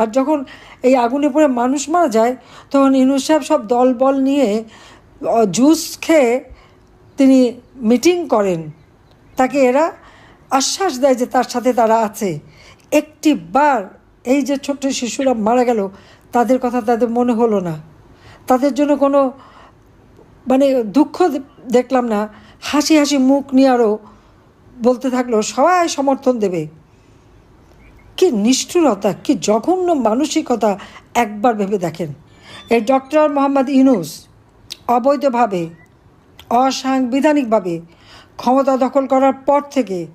আর যখন এই আগুনে পড়ে মানুষ মারা যায়, তখন ইউনুস সাহেব সব দল বল নিয়ে জুস খেয়ে তিনি মিটিং করেন। তাকে এরা আশ্বাস দেয় যে তার সাথে তারা আছে। একটি বার এই যে ছোট্ট শিশুরা মারা গেল, তাদের কথা তাদের মনে হলো না। তাদের জন্য কোনো মানে দুঃখ দেখলাম না। হাসি হাসি মুখ নিয়ে আরও বলতে থাকল, সবাই সমর্থন দেবে। কি নিষ্ঠুরতা, কি জঘন্য মানসিকতা একবার ভেবে দেখেন। এই ডক্টর মোহাম্মদ ইউনুস অবৈধভাবে, অসাংবিধানিকভাবে ক্ষমতা দখল করার পর থেকে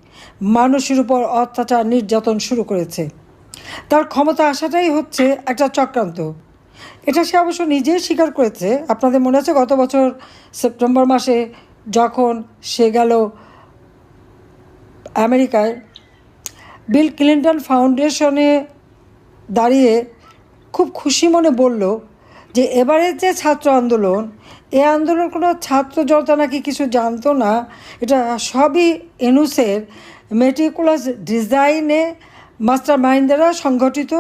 মানুষের উপর অত্যাচার নির্যাতন শুরু করেছে। তার ক্ষমতা আসাটাই হচ্ছে একটা চক্রান্ত। এটা সে অবশ্য নিজেই স্বীকার করেছে। আপনাদের মনে আছে গত বছর সেপ্টেম্বর মাসে যখন সে গেল আমেরিকায় বিল ক্লিন্টন ফাউন্ডেশনে দাঁড়িয়ে খুব খুশি মনে বলল যে এবারের যে ছাত্র আন্দোলন, এ আন্দোলন কোনো ছাত্র জনতা নাকি কিছু জানতো না। এটা সবই এনুসের মেটিকুলাস ডিজাইনে মাস্টার দ্বারা সংগঠিত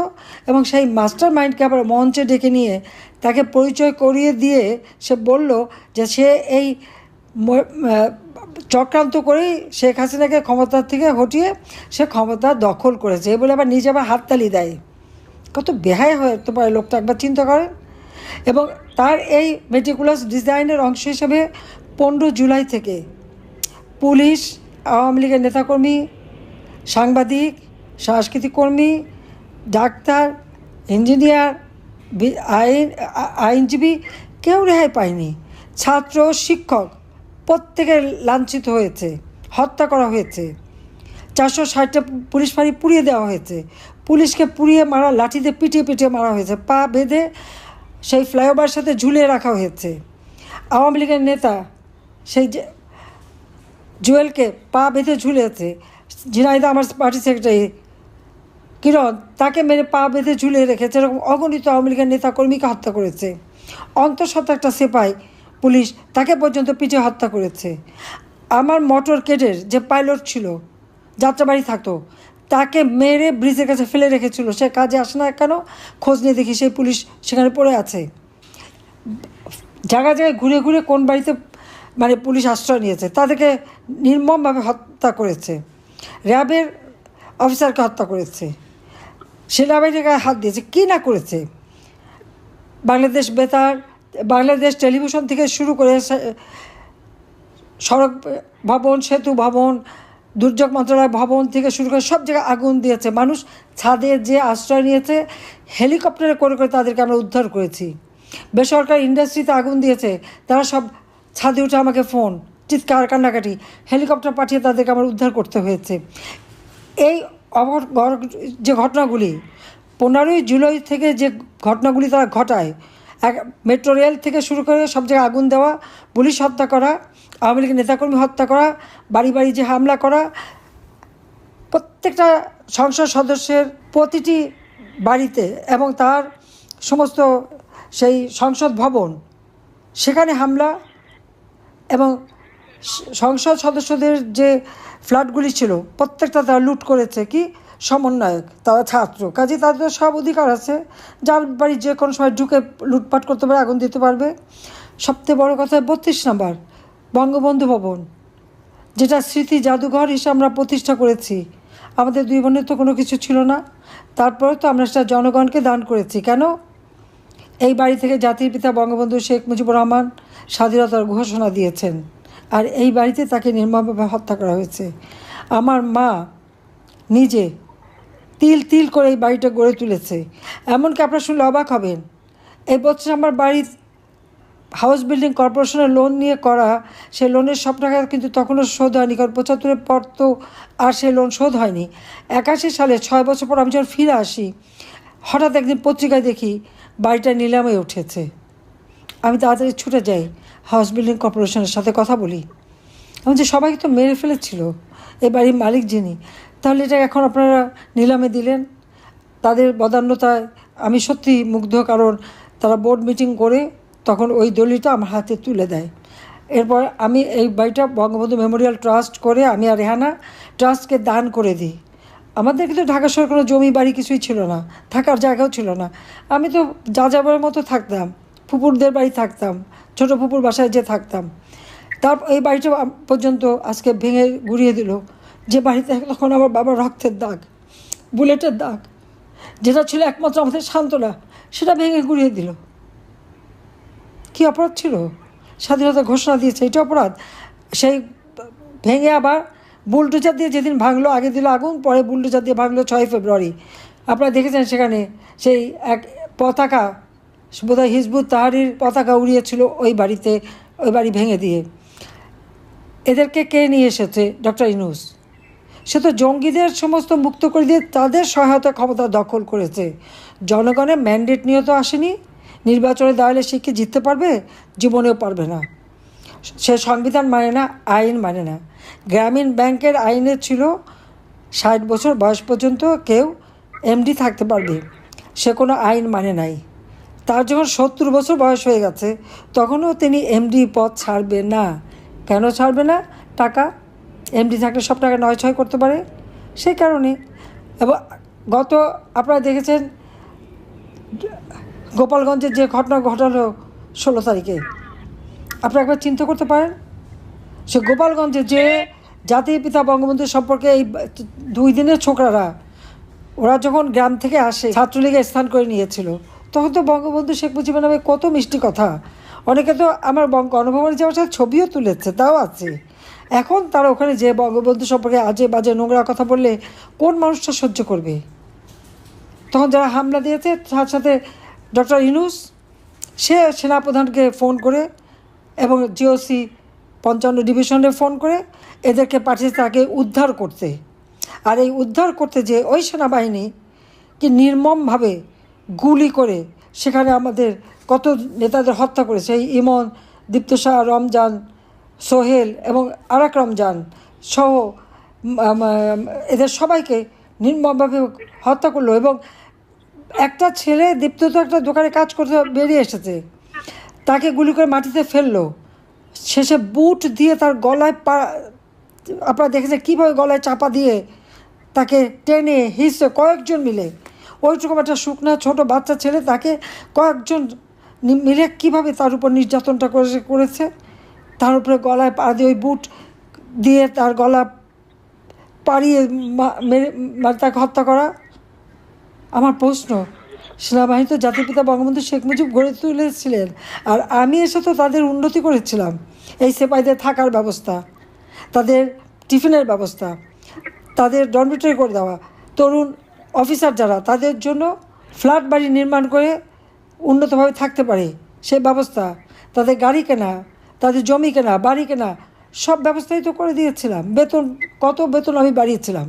এবং সেই মাস্টার মাইন্ডকে আবার মঞ্চে ডেকে নিয়ে তাকে পরিচয় করিয়ে দিয়ে সে বলল যে সে এই চক্রান্ত করেই শেখ হাসিনাকে ক্ষমতার থেকে হটিয়ে সে ক্ষমতা দখল করেছে। এই বলে আবার নিজে আবার হাততালি দেয়। কত বেহায় হতে পারে লোকটা, একবার চিন্তা করেন। এবং তার এই মেটিকুলাস ডিজাইনের অংশ হিসেবে পনেরো জুলাই থেকে পুলিশ, আওয়ামী লীগের নেতাকর্মী, সাংবাদিক, সাংস্কৃতিক কর্মী, ডাক্তার, ইঞ্জিনিয়ার আইন আইনজীবী কেউ রেহাই পায়নি। ছাত্র, শিক্ষক প্রত্যেকে লাঞ্ছিত হয়েছে, হত্যা করা হয়েছে। চারশো ষাটটা পুলিশ ফাঁড়ি পুড়িয়ে দেওয়া হয়েছে। পুলিশকে পুড়িয়ে মারা, লাঠিতে পিটিয়ে পিটিয়ে মারা হয়েছে। পা বেঁধে সেই ফ্লাইওভার সাথে ঝুলিয়ে রাখা হয়েছে। আওয়ামী লীগের নেতা সেই জুয়েলকে পা বেঁধে ঝুলিয়েছে। ঝিনাইদা আমার পার্টি সেক্রেটারি কিরণ, তাকে মেরে পা বেঁধে ঝুলিয়ে রেখেছে। এরকম অগণিত আওয়ামী লীগের নেতা কর্মীকে হত্যা করেছে। অন্তঃসত্ত্বা একটা সেপাই পুলিশ তাকে পর্যন্ত পিঠে হত্যা করেছে। আমার মোটর কেডের যে পাইলট ছিল, যাত্রাবাড়ি থাকতো, তাকে মেরে ব্রিজের কাছে ফেলে রেখেছিল। সে কাজে আসে না কেন? খোঁজ নিয়ে দেখি সেই পুলিশ সেখানে পড়ে আছে। জায়গায় জায়গায় ঘুরে ঘুরে কোন বাড়িতে মানে পুলিশ আশ্রয় নিয়েছে, তাদেরকে নির্মমভাবে হত্যা করেছে। র্যাবের অফিসারকে হত্যা করেছে। সেনাবাহিনীর গায়ে হাত দিয়েছে। কী না করেছে? বাংলাদেশ বেতার বাংলাদেশ টেলিভিশন থেকে শুরু করে সড়ক ভবন, সেতু ভবন, দুর্যোগ মন্ত্রণালয় ভবন থেকে শুরু করে সব জায়গায় আগুন দিয়েছে। মানুষ ছাদে যে আশ্রয় নিয়েছে, হেলিকপ্টারে করে করে তাদেরকে আমরা উদ্ধার করেছি। বেসরকারি ইন্ডাস্ট্রিতে আগুন দিয়েছে, তারা সব ছাদে উঠে আমাকে ফোন, চিৎকার, কান্নাকাটি। হেলিকপ্টার পাঠিয়ে তাদেরকে আমার উদ্ধার করতে হয়েছে। এই যে ঘটনাগুলি, পনেরোই জুলাই থেকে যে ঘটনাগুলি তারা ঘটায় মেট্রো রেল থেকে শুরু করে সব জায়গায় আগুন দেওয়া, পুলিশ হত্যা করা, আওয়ামী লীগের নেতাকর্মী হত্যা করা, বাড়ি বাড়ি যে হামলা করা, প্রত্যেকটা সংসদ সদস্যের প্রতিটি বাড়িতে এবং তার সমস্ত সেই সংসদ ভবন, সেখানে হামলা এবং সংসদ সদস্যদের যে ফ্ল্যাটগুলি ছিল, প্রত্যেকটা তারা লুট করেছে। কি? সমন্বয়ক, তারা ছাত্র। কাজে তাদের সব অধিকার আছে। যার বাড়ি যে কোনো সময় ঢুকে লুটপাট করতে পারে, আগুন দিতে পারবে। সবথেকে বড় কথা বত্রিশ নাম্বার, বঙ্গবন্ধু ভবন, যেটা স্মৃতি জাদুঘর হিসেবে আমরা প্রতিষ্ঠা করেছি। আমাদের দুই বোনের তো কোনো কিছু ছিল না। তারপরে তো আমরা সেটা জনগণকে দান করেছি। কেন? এই বাড়ি থেকে জাতির পিতা বঙ্গবন্ধু শেখ মুজিবুর রহমান স্বাধীনতার ঘোষণা দিয়েছেন। আর এই বাড়িতে তাকে নির্মমভাবে হত্যা করা হয়েছে। আমার মা নিজে তিল তিল করে এই বাড়িটা গড়ে তুলেছে। এমনকি আপনারা শুনলে অবাক হবেন। এই বছর আমার বাড়ির হাউস বিল্ডিং কর্পোরেশনের লোন নিয়ে করা সেই লোনের সব টাকা কিন্তু তখনও শোধ হয়নি, কারণ পঁচাত্তরের পর তো আর সেই লোন শোধ হয়নি। একাশি সালে ছয় বছর পর আমি যখন ফিরে আসি, হঠাৎ একদিন পত্রিকায় দেখি বাড়িটা নিলামে উঠেছে। আমি তাড়াতাড়ি ছুটে যাই হাউস বিল্ডিং কর্পোরেশনের সাথে কথা বলি। আমি যে সবাইকে তো মেরে ফেলেছিল। এই বাড়ির মালিক যিনি তাহলে এটা এখন আপনারা নিলামে দিলেন। তাদের বদান্যতায় আমি সত্যি মুগ্ধ, কারণ তারা বোর্ড মিটিং করে তখন ওই দলিলটা আমার হাতে তুলে দেয়। এরপর আমি এই বাড়িটা বঙ্গবন্ধু মেমোরিয়াল ট্রাস্ট করে আমি আর রেহানা ট্রাস্টকে দান করে দিই। আমাদের কিন্তু ঢাকা শহরে কোনো জমি বাড়ি কিছুই ছিল না, থাকার জায়গাও ছিল না। আমি তো যা যাবার মতো থাকতাম ফুপুরদের বাড়ি থাকতাম, ছোট ফুপুর বাসায় যে থাকতাম। তার এই বাড়িটা পর্যন্ত আজকে ভেঙে গুড়িয়ে দিল। যে বাড়িতে তখন আমার বাবার রক্তের দাগ, বুলেটের দাগ, যেটা ছিল একমাত্র আমাদের সান্ত্বনা, সেটা ভেঙে গুড়িয়ে দিল। কি অপরাধ ছিল? স্বাধীনতা ঘোষণা দিয়েছে, এটা অপরাধ? সেই ভেঙে আবার বুলডোজার দিয়ে যেদিন ভাঙলো, আগে দিল আগুন, পরে বুলডোজার দিয়ে ভাঙলো ছয় ফেব্রুয়ারি। আপনারা দেখেছেন সেখানে সেই এক পতাকা, বোধহয় হিজবুত তাহারির পতাকা উড়িয়েছিল ওই বাড়িতে, ওই বাড়ি ভেঙে দিয়ে। এদেরকে কে নিয়ে এসেছে? ডক্টর ইনুস সে তো জঙ্গিদের সমস্ত মুক্ত করে দিয়ে তাদের সহায়তা ক্ষমতা দখল করেছে। জনগণের ম্যান্ডেট নিয়ে তো আসেনি। নির্বাচনে দাঁড়ালে সে কি জিততে পারবে? জীবনেও পারবে না। সে সংবিধান মানে না, আইন মানে না। গ্রামীণ ব্যাংকের আইনে ছিল, ষাট বছর বয়স পর্যন্ত কেউ এমডি থাকতে পারবে। সে কোনো আইন মানে নাই। তার যখন সত্তর বছর বয়স হয়ে গেছে, তখনও তিনি এমডি পদ ছাড়বে না। কেন ছাড়বে না? টাকা এমডি থাকলে সব টাকা নয় ছয় করতে পারে। সেই কারণে এবং গত আপনারা দেখেছেন গোপালগঞ্জের যে ঘটনা ঘটালো ষোলো তারিখে। আপনারা একবার চিন্তা করতে পারেন, সে গোপালগঞ্জে যে জাতির পিতা বঙ্গবন্ধু সম্পর্কে এই দুই দিনের ছোকরারা, ওরা যখন গ্রাম থেকে আসে ছাত্রলীগে স্থান করে নিয়েছিল, তখন তো বঙ্গবন্ধু শেখ মুজিবুর নামে কত মিষ্টি কথা। অনেকে তো আমার বঙ্গ গণভবনে যাওয়ার সাথে ছবিও তুলেছে, তাও আছে। এখন তারা ওখানে যে বঙ্গবন্ধু সম্পর্কে আজে বাজে নোংরা কথা বললে কোন মানুষটা সহ্য করবে? তখন যারা হামলা দিয়েছে, তার সাথে ডক্টর ইনুস সে সেনাপ্রধানকে ফোন করে এবং জিওসি পঞ্চান্ন ডিভিশনে ফোন করে এদেরকে পাঠিয়ে তাকে উদ্ধার করতে। আর এই উদ্ধার করতে যে ওই সেনাবাহিনী কি নির্মমভাবে গুলি করে সেখানে আমাদের কত নেতাদের হত্যা করেছে এই ইমন দীপ্ত শাহ রমজান সোহেল এবং আরাক রমজান সহ এদের সবাইকে নির্মমভাবে হত্যা করল এবং একটা ছেলে দীপ্ত তো একটা দোকানে কাজ করতে বেরিয়ে এসেছে। তাকে গুলি করে মাটিতে ফেলল। শেষে বুট দিয়ে তার গলায় পা, আপনারা দেখেছেন কীভাবে গলায় চাপা দিয়ে তাকে টেনে হিসে কয়েকজন মিলে। ওইটুকু একটা শুকনা ছোট বাচ্চা ছেলে তাকে কয়েকজন মিলে কীভাবে তার উপর নির্যাতনটা করে করেছে? তার উপরে গলায় পা দিয়ে ওই বুট দিয়ে তার গলা পাড়িয়ে মেরে মানে তাকে হত্যা করা। আমার প্রশ্ন সেনাবাহিনী তো জাতির পিতা বঙ্গবন্ধু শেখ মুজিব গড়ে তুলেছিলেন আর আমি এসে তো তাদের উন্নতি করেছিলাম। এই সেপাইদের থাকার ব্যবস্থা, তাদের টিফিনের ব্যবস্থা, তাদের ডরমিটরি করে দেওয়া। তরুণ অফিসার যারা, তাদের জন্য ফ্ল্যাট বাড়ি নির্মাণ করে উন্নতভাবে থাকতে পারে। সে ব্যবস্থা, তাদের গাড়ি কেনা তাদের জমি কেনা, বাড়ি কেনা, সব ব্যবস্থাই তো করে দিয়েছিলাম। বেতন, কত বেতন আমি বাড়িয়েছিলাম?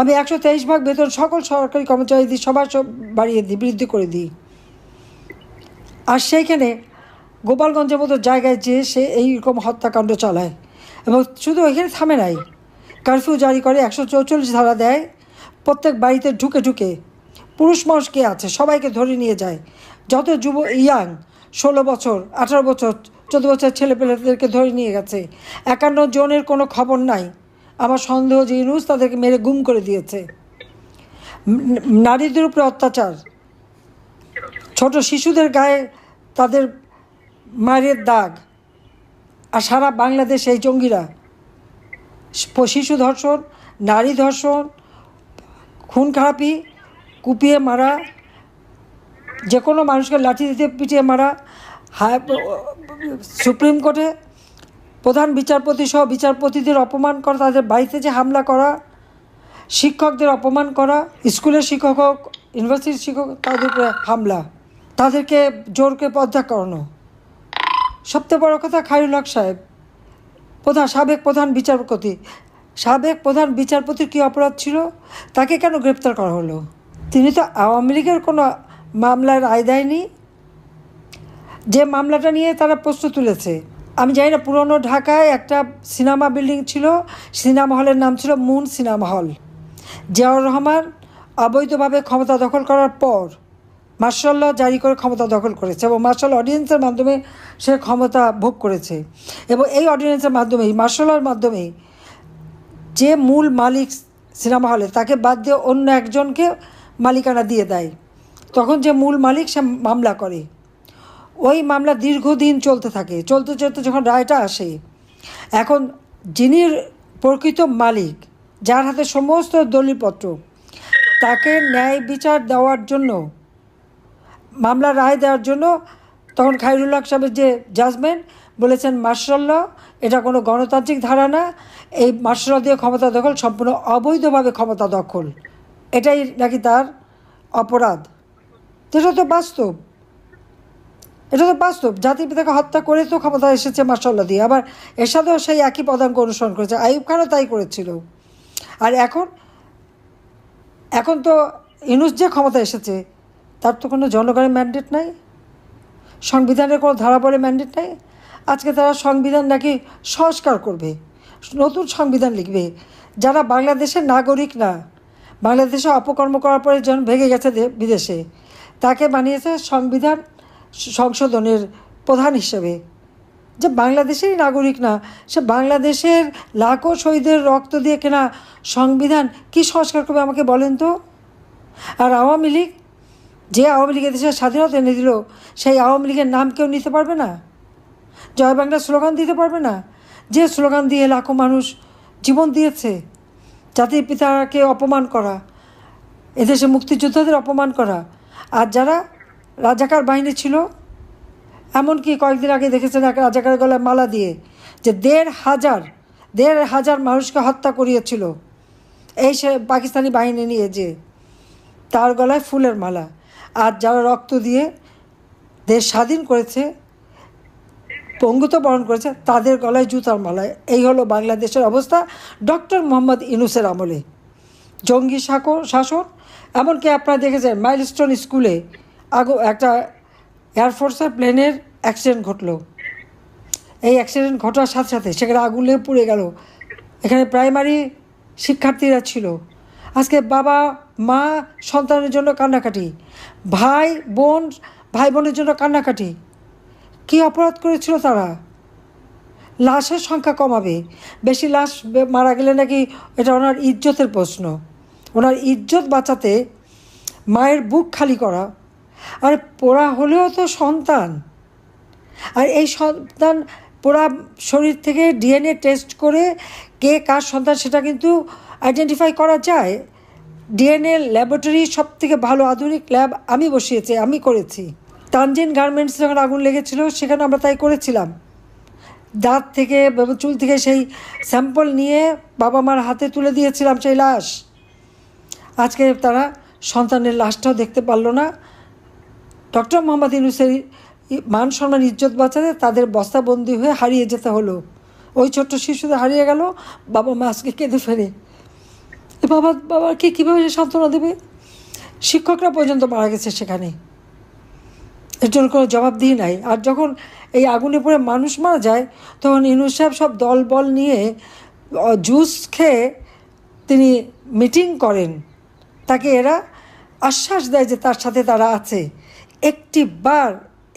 আমি একশো তেইশ ভাগ বেতন সকল সরকারি কর্মচারী দিই, সবার সব বাড়িয়ে দিই, বৃদ্ধি করে দিই। আর সেইখানে গোপালগঞ্জের মতো জায়গায় যেয়ে সে এইরকম হত্যাকাণ্ড চালায়। এবং শুধু এখানে থামে নাই, কারফিউ জারি করে একশো চৌচল্লিশ ধারা দেয়, প্রত্যেক বাড়িতে ঢুকে ঢুকে। পুরুষ মানুষ কে আছে? সবাইকে ধরে নিয়ে যায়। যত যুব ইয়াং ষোলো বছর, আঠারো বছর, চোদ্দ বছর ছেলেপেলেদেরকে ধরে নিয়ে গেছে। একান্ন জনের কোনো খবর নাই। আমার সন্দেহ যে ইউনুস তাদেরকে মেরে গুম করে দিয়েছে। নারীদের উপরে অত্যাচার। ছোট শিশুদের গায়ে তাদের মায়ের দাগ। আর সারা বাংলাদেশ এই জঙ্গিরা। শিশু ধর্ষণ, নারী ধর্ষণ, খুন খারাপি, কুপিয়ে মারা যে কোনো মানুষকে লাঠি দিতে পিটিয়ে মারা, হাই সুপ্রিম কোর্টে প্রধান বিচারপতি সহ বিচারপতিদের অপমান করা, তাদের বাড়িতে যে হামলা করা, শিক্ষকদের অপমান করা, স্কুলের শিক্ষক হোক, ইউনিভার্সিটির শিক্ষক তাদের উপরে হামলা, তাদেরকে জোরকে পদ্মা করানো। সবচেয়ে বড় কথা খায়রুল হক সাহেব, প্রধান, সাবেক প্রধান বিচারপতি। সাবেক প্রধান বিচারপতির কী অপরাধ ছিল? তাকে কেন গ্রেপ্তার করা হলো? তিনি তো আওয়ামী লীগের কোনো মামলার রায় দেয়নি। যে মামলাটা নিয়ে তারা প্রশ্ন তুলেছে, আমি জানি না, পুরনো ঢাকায় একটা সিনেমা বিল্ডিং ছিল, সিনেমা হলের নাম ছিল moon cinema hall. Ziaur Rahman অবৈধভাবে ক্ষমতা দখল করার পর মার্শাল জারি করে ক্ষমতা দখল করেছে এবং মার্শাল অর্ডিন্যান্সের মাধ্যমে সে ক্ষমতা ভোগ করেছে এবং এই অর্ডিন্যান্সের মাধ্যমেই মার্শাল লর মাধ্যমেই যে মূল মালিক সিনেমা হলে তাকে বাদ দিয়ে অন্য একজনকে মালিকানা দিয়ে দেয়। তখন যে মূল মালিক সে মামলা করে। ওই মামলা দীর্ঘদিন চলতে থাকে। চলতে চলতে যখন রায়টা আসে, এখন যিনি প্রকৃত মালিক, যার হাতে সমস্ত দলিলপত্র, তাকে ন্যায় বিচার দেওয়ার জন্য, মামলা রায় দেওয়ার জন্য তখন খাইরুল্লাহ সাহেবের যে জাজমেন্ট বলেছেন মার্শাল এটা কোনো গণতান্ত্রিক ধারা না। এই মার্শাল দিয়ে ক্ষমতা দখল সম্পূর্ণ অবৈধভাবে ক্ষমতা দখল। এটাই নাকি তার অপরাধ? এটা তো বাস্তব। এটা তো বাস্তব। জাতির পিতাকে হত্যা করে তো ক্ষমতা এসেছে মার্শাল্লাহ দিয়ে। আবার এরশাদও সেই একই পদাঙ্ক অনুসরণ করেছে। আইব খানও তাই করেছিল। আর এখন এখন তো ইনুস যে ক্ষমতা এসেছে, তার তো কোনো জনগণের ম্যান্ডেট নাই। সংবিধানের কোনো ধারা বলে ম্যান্ডেট নাই। আজকে তারা সংবিধান নাকি সংস্কার করবে। নতুন সংবিধান লিখবে। যারা বাংলাদেশের নাগরিক না, বাংলাদেশে অপকর্ম করার পরে যেন ভেঙে গেছে বিদেশে। তাকে বানিয়েছে সংবিধান সংশোধনের প্রধান হিসেবে। যে বাংলাদেশেরই নাগরিক না, সে বাংলাদেশের লাখো শহীদের রক্ত দিয়ে কেনা সংবিধান কি সংস্কার করবে আমাকে বলেন তো? আর আওয়ামী লীগ? যে আওয়ামী লীগের দেশের স্বাধীনতা এনে দিল, সেই আওয়ামী লীগের নাম কেউ নিতে পারবে না? জয় বাংলা স্লোগান দিতে পারবে না? যে স্লোগান দিয়ে লাখো মানুষ জীবন দিয়েছে, জাতির পিতাকে অপমান করা, এদেশে মুক্তিযোদ্ধাদের অপমান করা আর যারা রাজাকার বাহিনী ছিল, এমনকি কয়েকদিন আগে দেখেছেন এক রাজাকার গলায় মালা দিয়ে, যে দেড় হাজার দেড় হাজার মানুষকে হত্যা করিয়েছিল এই সে পাকিস্তানি বাহিনী নিয়ে যে, তার গলায় ফুলের মালা। আর যারা রক্ত দিয়ে দেশ স্বাধীন করেছে পঙ্গুত বরণ করেছে, তাদের গলায় জুতার মালা। এই হলো বাংলাদেশের অবস্থা। ডক্টর মোহাম্মদ ইনুসের আমলে। জঙ্গি শাসন এমনকি আপনারা দেখেছেন মাইলস্টোন স্কুলে আগো, একটা এয়ারফোর্সের প্লেনের অ্যাক্সিডেন্ট ঘটলো। এই অ্যাক্সিডেন্ট ঘটার সাথে সাথে সেখানে আগুন লেগে পুড়ে গেল। এখানে প্রাইমারি শিক্ষার্থীরা ছিল। আজকে বাবা, মা, সন্তানের জন্য কান্নাকাটি। ভাই, বোন, ভাই বোনের জন্য কান্নাকাটি। কী অপরাধ করেছিল তারা? লাশের সংখ্যা কমাবে। বেশি লাশ মারা গেলে নাকি এটা ওনার ইজ্জতের প্রশ্ন। ওনার ইজ্জত বাঁচাতে মায়ের বুক খালি করা, আর পোড়া হলেও তো সন্তান। আর এই সন্তান পোড়া শরীর থেকে ডিএনএ টেস্ট করে কে কার সন্তান সেটা কিন্তু আইডেন্টিফাই করা যায়। ডিএনএ ল্যাবরেটরি সব থেকে ভালো আধুনিক ল্যাব আমি বসিয়েছি, আমি করেছি। তানজিন গার্মেন্টস যখন আগুন লেগেছিল, সেখানে আমরা তাই করেছিলাম। দাঁত থেকে চুল থেকে সেই স্যাম্পল নিয়ে বাবা মার হাতে তুলে দিয়েছিলাম সেই লাশ। আজকে তারা সন্তানের লাশটাও দেখতে পারল না। ডক্টর মোহাম্মদ ইউনুসের মান সম্মান, ইজ্জত বাঁচাতে তাদের বস্তাবন্দি হয়ে হারিয়ে যেতে হলো। ওই ছোট্ট শিশুদের হারিয়ে গেল, বাবা মা আজকে কেঁদে এ বাবা, বাবাকে কীভাবে সান্ত্বনা দেবে? শিক্ষকরা পর্যন্ত মারা গেছে সেখানে। এর জন্য কোনো জবাবদিহি নাই। আর যখন এই আগুনে পড়ে মানুষ মারা যায়, তখন ইউনুস সাহেব সব দল বল নিয়ে জুস খেয়ে তিনি মিটিং করেন। তাকে এরা আশ্বাস দেয় যে তার সাথে তারা আছে। একটি বার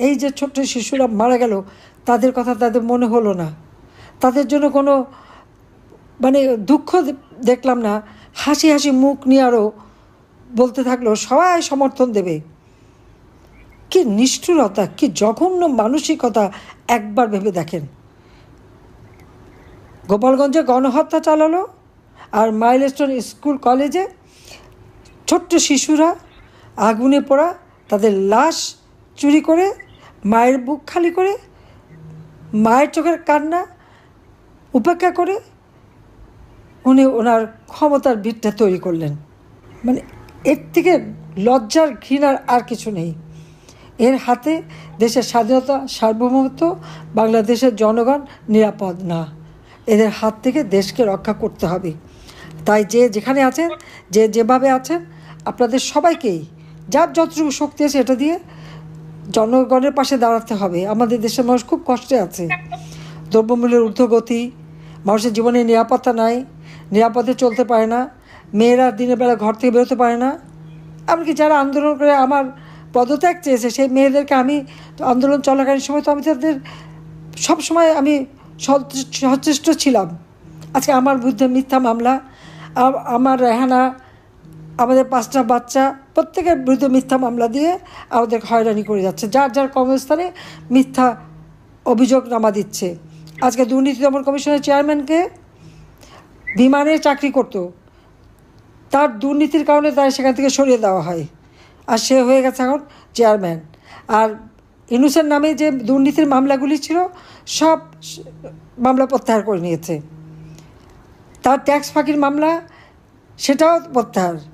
এই যে ছোট্ট শিশুরা মারা গেল, তাদের কথা তাদের মনে হলো না। তাদের জন্য কোনো মানে দুঃখ দেখলাম না। হাসি হাসি মুখ নিয়ে আরও বলতে থাকল, সবাই সমর্থন দেবে। কি নিষ্ঠুরতা, কি জঘন্য মানসিকতা একবার ভেবে দেখেন। গোপালগঞ্জে গণহত্যা চালালো আর মাইলস্টোন স্কুল কলেজে ছোট্ট শিশুরা আগুনে পড়া তাদের লাশ চুরি করে, মায়ের বুক খালি করে, মায়ের চোখের কান্না উপেক্ষা করে উনি ওনার ক্ষমতার ভিতটা তৈরি করলেন। মানে এর থেকে লজ্জার ঘৃণার আর কিছু নেই। এর হাতে দেশের স্বাধীনতা, সার্বভৌমত্ব, বাংলাদেশের জনগণ নিরাপদ না। এদের হাত থেকে দেশকে রক্ষা করতে হবে। তাই যে যেখানে আছেন, যে যেভাবে আছেন আপনাদের সবাইকেই, যার যতটুকু শক্তি আছে এটা দিয়ে জনগণের পাশে দাঁড়াতে হবে। আমাদের দেশের মানুষ খুব কষ্টে আছে। দ্রব্যমূল্যের ঊর্ধ্বগতি, মানুষের জীবনে নিরাপত্তা নাই, নিরাপদে চলতে পারে না, মেয়েরা দিনের বেলা ঘর থেকে বেরোতে পারে না। এমনকি যারা আন্দোলন করে আমার পদত্যাগ চেয়েছে, সেই মেয়েদেরকে আমি আন্দোলন চলাকালীন সময় তো আমি তাদের সব সময় আমি সচেষ্ট ছিলাম। আজকে আমার বিরুদ্ধে মিথ্যা মামলা আমার রেহানা আমাদের পাঁচটা বাচ্চা, প্রত্যেকের বিরুদ্ধে মিথ্যা মামলা দিয়ে আমাদের হয়রানি করে যাচ্ছে। যার যার কর্মস্থানে মিথ্যা অভিযোগ নামা দিচ্ছে। আজকে দুর্নীতি দমন কমিশনের চেয়ারম্যানকে বিমানে চাকরি করতো। তার দুর্নীতির কারণে তার সেখান থেকে সরিয়ে দেওয়া হয়। আর সে হয়ে গেছে এখন চেয়ারম্যান। আর ইনুসের নামে যে দুর্নীতির মামলাগুলি ছিল, সব মামলা প্রত্যাহার করে নিয়েছে। তার ট্যাক্স ফাঁকির মামলা, সেটাও প্রত্যাহার।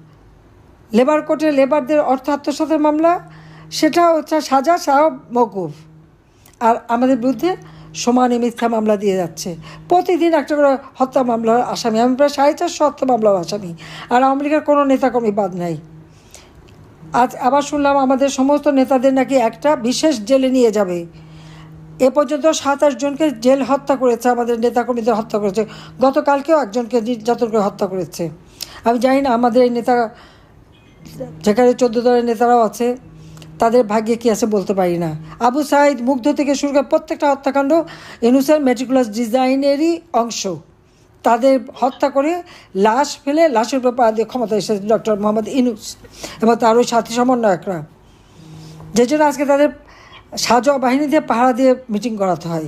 লেবার কোর্টে লেবারদের অর্থ আত্মসাতের মামলা সেটা হচ্ছে সাজা সাহ মকুফ আর আমাদের বিরুদ্ধে সমানে মিথ্যা মামলা দিয়ে যাচ্ছে। প্রতিদিন একটা করে হত্যা মামলার আসামি। আমি প্রায় সাড়ে চারশো হত্যা মামলার আসামি। আর আওয়ামী লীগের কোনো নেতাকর্মী বাদ নাই। আজ আবার শুনলাম আমাদের সমস্ত নেতাদের নাকি একটা বিশেষ জেলে নিয়ে যাবে। এ পর্যন্ত সাতাশ জনকে জেল হত্যা করেছে, আমাদের নেতাকর্মীদের হত্যা করেছে। গতকালকেও একজনকে নির্যাতন করে হত্যা করেছে। আমি জানি না আমাদের এই নেতা যেখানে চোদ্দ দলের নেতারাও আছে, তাদের ভাগ্যে কী আছে বলতে পারি না। আবু সাইদ মুগ্ধ থেকে শুরু করে প্রত্যেকটা হত্যাকাণ্ড ইনুসের মেট্রিকুলাস ডিজাইনেরই অংশ। তাদের হত্যা করে লাশ ফেলে, লাশের উপর পা দিয়ে ক্ষমতা এসেছে ডক্টর মোহাম্মদ ইনুস এবং তার ওই সাথী সমন্বয়করা। যে জন্য আজকে তাদের সাজোয়া বাহিনী দিয়ে পাহারা দিয়ে মিটিং করাতে হয়।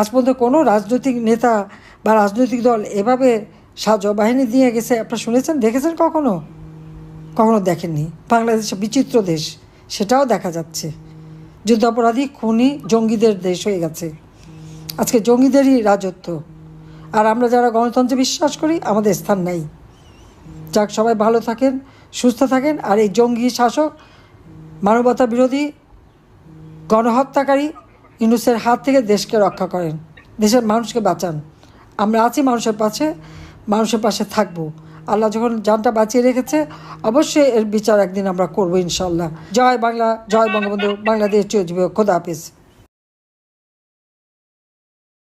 আজ পর্যন্ত কোনো রাজনৈতিক নেতা বা রাজনৈতিক দল এভাবে সাজোয়া বাহিনী দিয়ে গেছে, আপনারা শুনেছেন, দেখেছেন কখনো? কখনো দেখেননি। বাংলাদেশ বিচিত্র দেশ, সেটাও দেখা যাচ্ছে। যুদ্ধাপরাধী খুনি, জঙ্গিদের দেশ হয়ে গেছে। আজকে জঙ্গিদেরই রাজত্ব। আর আমরা যারা গণতন্ত্রে বিশ্বাস করি, আমাদের স্থান নাই। যাক, সবাই ভালো থাকেন, সুস্থ থাকেন, আর এই জঙ্গি শাসক, মানবতা বিরোধী, গণহত্যাকারী ইউনুসের হাত থেকে দেশকে রক্ষা করেন। দেশের মানুষকে বাঁচান। আমরা আছি মানুষের পাশে মানুষের পাশে থাকব। আল্লাহ যখন জানটা বাঁচিয়ে রেখেছে, অবশ্যই এর বিচার একদিন আমরা করব ইনশাল্লাহ জয় বাংলা, জয় বঙ্গবন্ধু, বাংলাদেশ চিরজীবী খোদা হাফিজ।